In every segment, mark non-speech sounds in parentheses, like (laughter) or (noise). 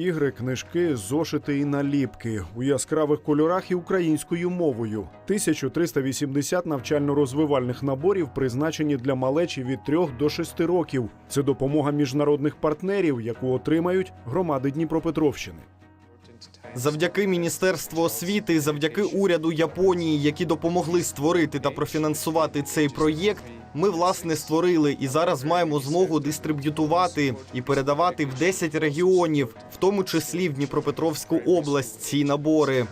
ігри, книжки, зошити і наліпки у яскравих кольорах і українською мовою. 1380 навчально-розвивальних наборів призначені для малечі від 3 до 6 років. Це допомога міжнародних партнерів, яку отримають громади Дніпропетровщини. Завдяки Міністерству освіти, завдяки уряду Японії, які допомогли створити та профінансувати цей проєкт. Ми власне створили і зараз маємо змогу дистриб'ютувати і передавати в 10 регіонів, в тому числі в Дніпропетровську область, ці набори.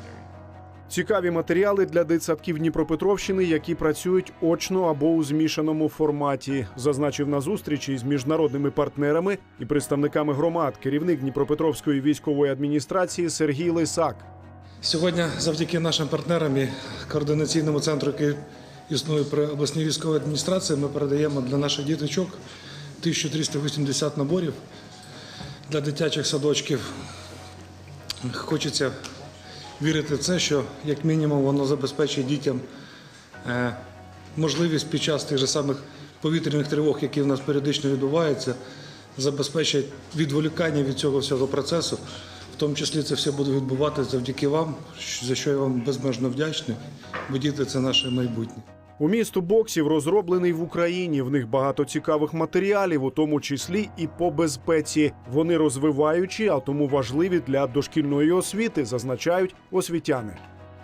Цікаві матеріали для дитсадків Дніпропетровщини, які працюють очно або у змішаному форматі, зазначив на зустрічі з міжнародними партнерами і представниками громад керівник Дніпропетровської військової адміністрації Сергій Лисак. Сьогодні, завдяки нашим партнерам і координаційному центру, який існує при обласній військовій адміністрації, ми передаємо для наших діточок 1380 наборів для дитячих садочків. Хочеться вірити в це, що як мінімум воно забезпечить дітям е, можливість під час тих же самих повітряних тривог, які в нас періодично відбуваються, забезпечить відволікання від цього всього процесу. В тому числі це все буде відбуватися завдяки вам, за що я вам безмежно вдячний, бо діти це наше майбутнє. У місту боксів розроблений в Україні. В них багато цікавих матеріалів, у тому числі і по безпеці. Вони розвиваючі, а тому важливі для дошкільної освіти, зазначають освітяни.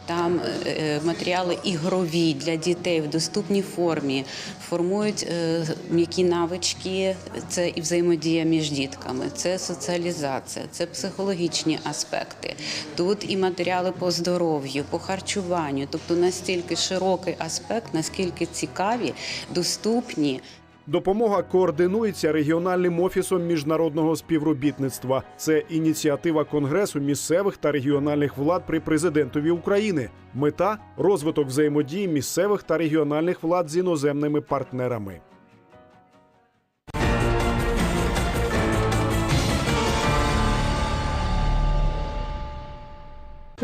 Там е, матеріали ігрові для дітей в доступній формі, формують е, м'які навички, це і взаємодія між дітками, це соціалізація, це психологічні аспекти. Тут і матеріали по здоров'ю, по харчуванню, тобто настільки широкий аспект, наскільки цікаві, доступні. Допомога координується регіональним офісом міжнародного співробітництва. Це ініціатива Конгресу місцевих та регіональних влад при президентові України. Мета розвиток взаємодії місцевих та регіональних влад з іноземними партнерами.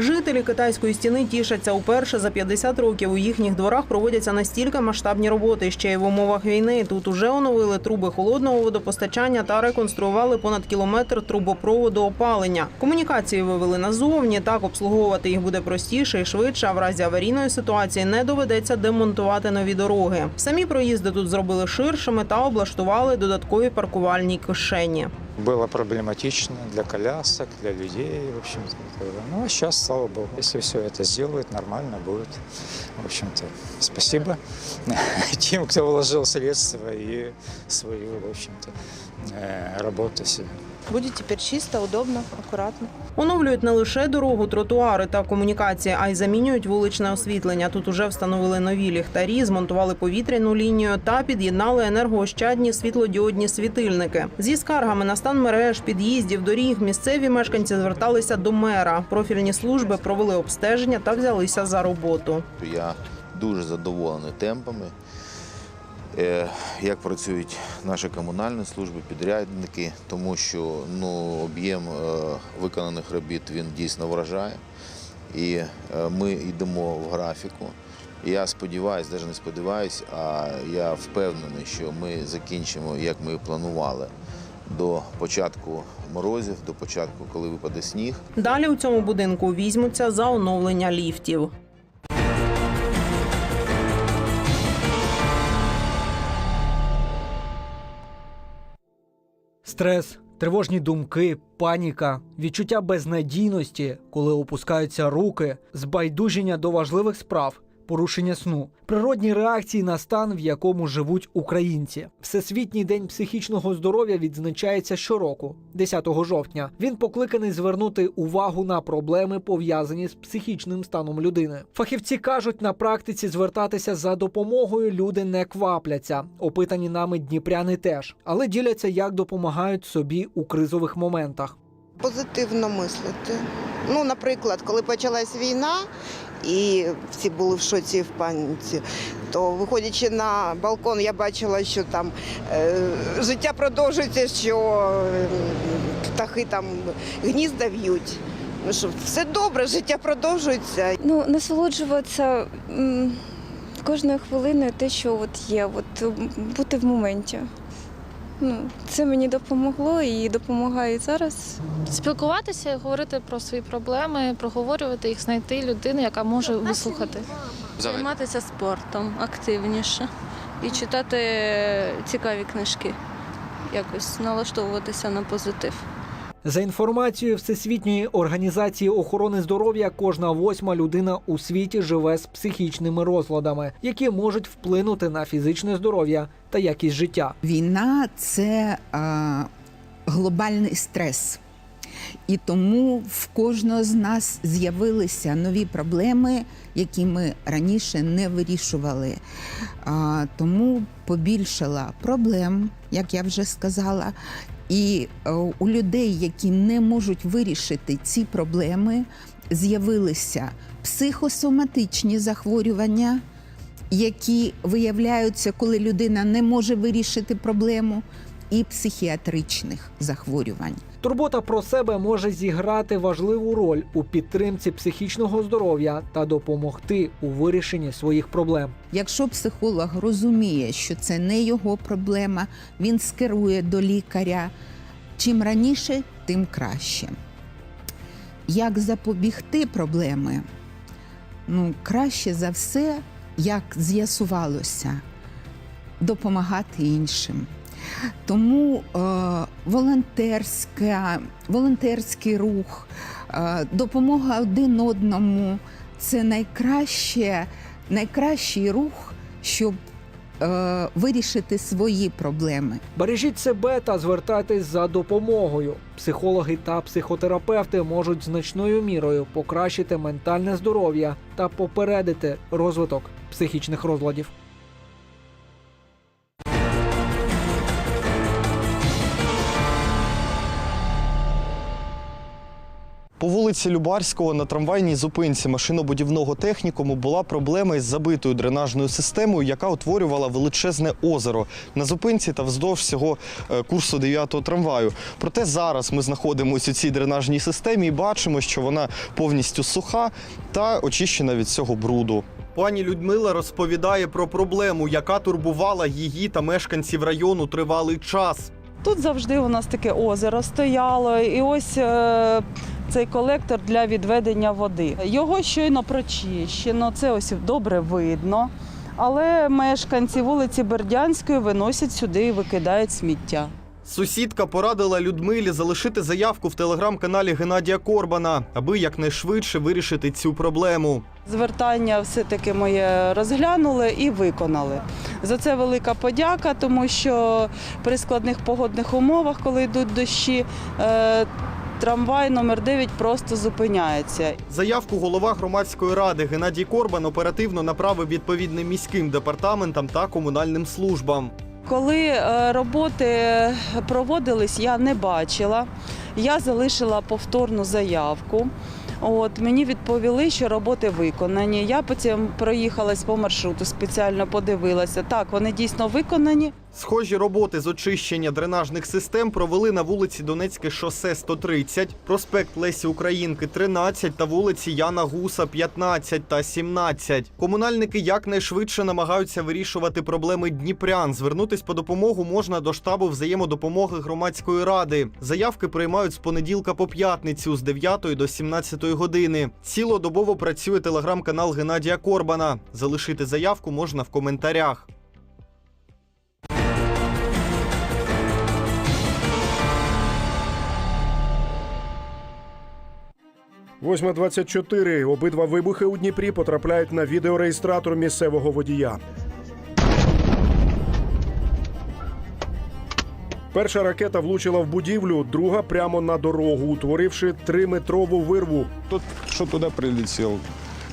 Жителі китайської стіни тішаться уперше за 50 років. У їхніх дворах проводяться настільки масштабні роботи. Ще й в умовах війни. Тут уже оновили труби холодного водопостачання та реконструювали понад кілометр трубопроводу опалення. Комунікації вивели назовні. Так обслуговувати їх буде простіше і швидше. А в разі аварійної ситуації не доведеться демонтувати нові дороги. Самі проїзди тут зробили ширшими та облаштували додаткові паркувальні кишені. Было проблематично для колясок, для людей, в общем-то. Ну, а сейчас, слава богу, если все это сделают, нормально будет. В общем-то, спасибо (laughs) тем, кто вложил средства и свою, в общем-то, э, работу себе. Будет чисто, удобно, аккуратно. Оновлюють не лише дорогу, тротуари та комунікації, а й замінюють вуличне освітлення. Тут уже встановили нові ліхтарі, змонтували повітряну лінію та під'єднали енергоощадні світлодіодні світильники. Зі скаргами на стан мереж, під'їздів, доріг місцеві мешканці зверталися до мера. Профільні служби провели обстеження та взялися за роботу. Я дуже задоволений темпами, е, як працюють наші комунальні служби, підрядники, тому що ну, об'єм е, виконаних робіт він дійсно вражає. І е, ми йдемо в графіку. Я сподіваюся, навіть не сподіваюся, а я впевнений, що ми закінчимо, як ми планували, до початку морозів, до початку, коли випаде сніг. Далі у цьому будинку візьмуться за оновлення ліфтів. Стрес, тривожні думки, паніка, відчуття безнадійності, коли опускаються руки, збайдуження до важливих справ, порушення сну, природні реакції на стан, в якому живуть українці. Всесвітній день психічного здоров'я відзначається щороку, 10 жовтня. Він покликаний звернути увагу на проблеми, пов'язані з психічним станом людини. Фахівці кажуть, на практиці звертатися за допомогою люди не квапляться. Опитані нами дніпряни теж, але діляться, як допомагають собі у кризових моментах. позитивно мислити. Ну, наприклад, коли почалась війна і всі були в шоці в паніці, то виходячи на балкон, я бачила, що там е, життя продовжується, що е, птахи там гнізда в'ють. Ну що все добре, життя продовжується. Ну, насолоджуватися кожною хвилиною те, що от є, от бути в моменті. Ну, це мені допомогло і допомагає зараз. Спілкуватися, говорити про свої проблеми, проговорювати їх, знайти людину, яка може вислухати. Займатися спортом активніше і читати цікаві книжки, якось налаштовуватися на позитив. За інформацією Всесвітньої організації охорони здоров'я, кожна восьма людина у світі живе з психічними розладами, які можуть вплинути на фізичне здоров'я та якість життя. Війна це а, глобальний стрес. І тому в кожного з нас з'явилися нові проблеми, які ми раніше не вирішували. Тому побільшала проблем, як я вже сказала. І е, у людей, які не можуть вирішити ці проблеми, з'явилися психосоматичні захворювання, які виявляються, коли людина не може вирішити проблему, і психіатричних захворювань. Турбота про себе може зіграти важливу роль у підтримці психічного здоров'я та допомогти у вирішенні своїх проблем. Якщо психолог розуміє, що це не його проблема, він скерує до лікаря. Чим раніше, тим краще. Як запобігти проблеми? Ну, краще за все, як з'ясувалося, допомагати іншим. Тому е, волонтерська, волонтерський рух, е, допомога один одному це найкраще, найкращий рух, щоб е, вирішити свої проблеми. Бережіть себе та звертайтесь за допомогою. Психологи та психотерапевти можуть значною мірою покращити ментальне здоров'я та попередити розвиток психічних розладів. По вулиці Любарського на трамвайній зупинці машинобудівного технікуму була проблема із забитою дренажною системою, яка утворювала величезне озеро на зупинці та вздовж всього е, курсу 9-го трамваю. Проте зараз ми знаходимося у цій дренажній системі і бачимо, що вона повністю суха та очищена від цього бруду. Пані Людмила розповідає про проблему, яка турбувала її та мешканців району тривалий час. Тут завжди у нас таке озеро стояло, і ось е, цей колектор для відведення води. Його щойно прочищено, це ось добре видно. Але мешканці вулиці Бердянської виносять сюди і викидають сміття. Сусідка порадила Людмилі залишити заявку в телеграм-каналі Геннадія Корбана, аби якнайшвидше вирішити цю проблему. Звертання все-таки моє розглянули і виконали. За це велика подяка, тому що при складних погодних умовах, коли йдуть дощі, е, трамвай номер 9 просто зупиняється. Заявку голова громадської ради Геннадій Корбан оперативно направив відповідним міським департаментам та комунальним службам. Коли е, роботи проводились, я не бачила. Я залишила повторну заявку. От мені відповіли, що роботи виконані. Я потім проїхалась по маршруту, спеціально подивилася. Так, вони дійсно виконані. Схожі роботи з очищення дренажних систем провели на вулиці Донецьке шосе 130, проспект Лесі Українки 13 та вулиці Яна Гуса 15 та 17. Комунальники якнайшвидше намагаються вирішувати проблеми дніпрян. Звернутись по допомогу можна до штабу взаємодопомоги громадської ради. Заявки приймають з понеділка по п'ятницю з 9 до 17 години. Цілодобово працює телеграм-канал Геннадія Корбана. Залишити заявку можна в коментарях. 8.24. Обидва вибухи у Дніпрі потрапляють на відеореєстратор місцевого водія. Перша ракета влучила в будівлю, друга прямо на дорогу, утворивши триметрову вирву. Тот, что туда прилетел,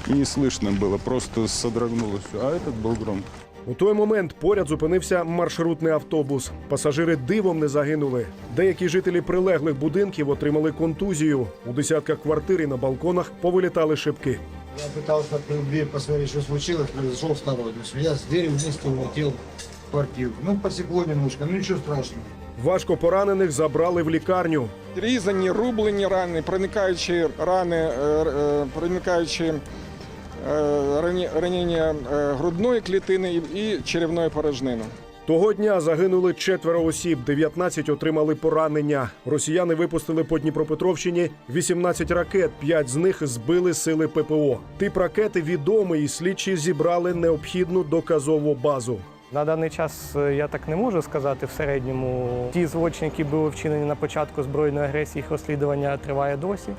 не слышно было, просто содрогнулось. всё. А этот был гром. У той момент поряд зупинився маршрутний автобус. Пасажири дивом не загинули. Деякі жителі прилеглих будинків отримали контузію. У десятках квартир і на балконах повилітали шибки. Я пытался открыть дверь, посмотреть, что случилось, произошел второй. То есть я с дверью вместе улетел в квартиру. Ну, посекло немножко, ну ничего страшного. Важко поранених забрали в лікарню. Різані, рублені рани, проникаючі рани, е, е, проникаючі ранення е, грудної клітини і- черевної порожнини. Того дня загинули четверо осіб, 19 отримали поранення. Росіяни випустили по Дніпропетровщині 18 ракет, 5 з них збили сили ППО. Тип ракети відомий, і слідчі зібрали необхідну доказову базу. На даний час е, я так не можу сказати в середньому. Ті злочини, які були вчинені на початку збройної агресії, їх розслідування триває досі, е,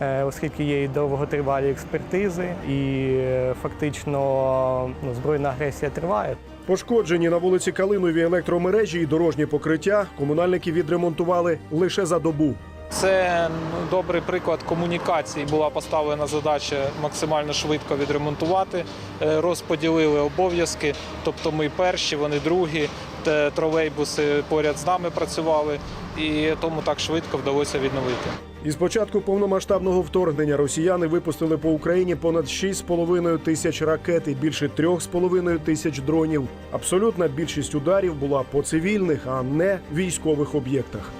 оскільки є і довготривалі експертизи, і е, фактично ну, збройна агресія триває. Пошкоджені на вулиці Калинові електромережі і дорожні покриття комунальники відремонтували лише за добу. Це добрий приклад комунікації. Була поставлена задача максимально швидко відремонтувати, Е, розподілили обов'язки. Тобто ми перші, вони другі, те тролейбуси поряд з нами працювали, і тому так швидко вдалося відновити. Із початку повномасштабного вторгнення росіяни випустили по Україні понад 6,5 тисяч ракет і більше 3,5 тисяч дронів. Абсолютна більшість ударів була по цивільних, а не військових об'єктах.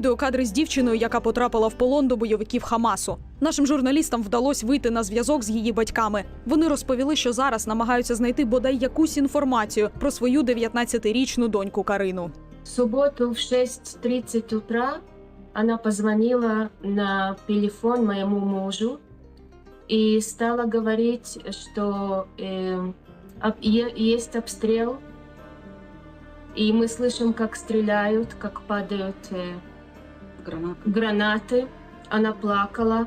На відео кадри з дівчиною, яка потрапила в полон до бойовиків Хамасу. Нашим журналістам вдалося вийти на зв'язок з її батьками. Вони розповіли, що зараз намагаються знайти бодай якусь інформацію про свою 19-річну доньку Карину. В субботу в 6.30 утра она позвонила на телефон моему мужу и стала говорить, что э, об- е- есть обстрел, и мы слышим, как стреляют, как падают э, гранаты. Она плакала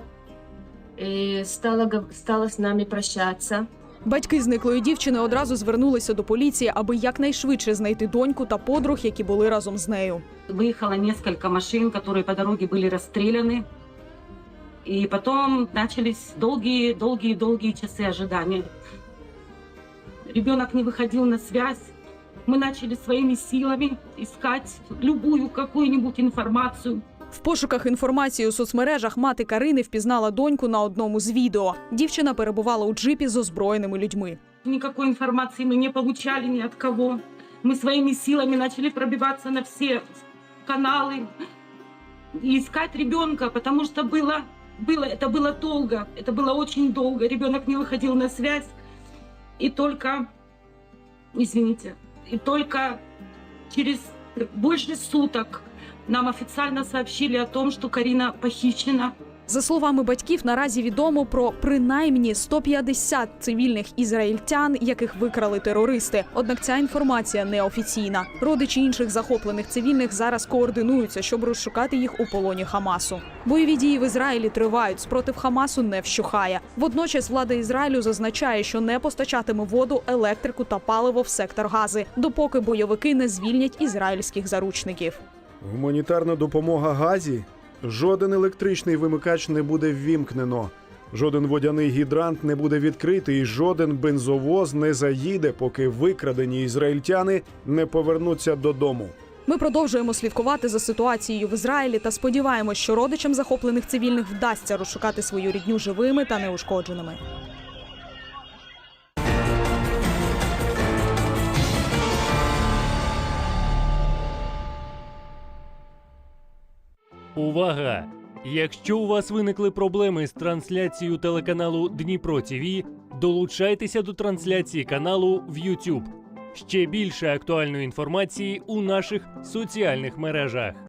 и стала, гов- стала с нами прощаться. Батьки зниклої дівчини одразу звернулися до поліції, аби якнайшвидше знайти доньку та подруг, які були разом з нею. Выехало несколько машин, которые по дороге были расстреляны. И потом начались долгие-долгие-долгие часы ожидания. Ребенок не выходил на связь. Мы начали своими силами искать любую какую-нибудь информацию. В пошуках інформації у соцмережах мати Карини впізнала доньку на одному з відео. Дівчина перебувала у джипі з озброєними людьми. Никакой информации мы не получали ни от кого. Мы своими силами начали пробиваться на все каналы и искать ребенка, потому что было, было, это было долго, это было очень долго. Ребенок не выходил на связь. И только, извините, и только через больше суток нам официально сообщили о том, что Карина похищена. За словами батьків, наразі відомо про принаймні 150 цивільних ізраїльтян, яких викрали терористи. Однак ця інформація неофіційна. Родичі інших захоплених цивільних зараз координуються, щоб розшукати їх у полоні Хамасу. Бойові дії в Ізраїлі тривають. Спротив Хамасу не вщухає. Водночас влада Ізраїлю зазначає, що не постачатиме воду, електрику та паливо в сектор Гази, допоки бойовики не звільнять ізраїльських заручників. Гуманітарна допомога Газі. Жоден електричний вимикач не буде ввімкнено. Жоден водяний гідрант не буде відкритий, і жоден бензовоз не заїде, поки викрадені ізраїльтяни не повернуться додому. Ми продовжуємо слідкувати за ситуацією в Ізраїлі та сподіваємось, що родичам захоплених цивільних вдасться розшукати свою рідню живими та неушкодженими. Увага! Якщо у вас виникли проблеми з трансляцією телеканалу Дніпро ТІВІ, долучайтеся до трансляції каналу в YouTube. Ще більше актуальної інформації у наших соціальних мережах.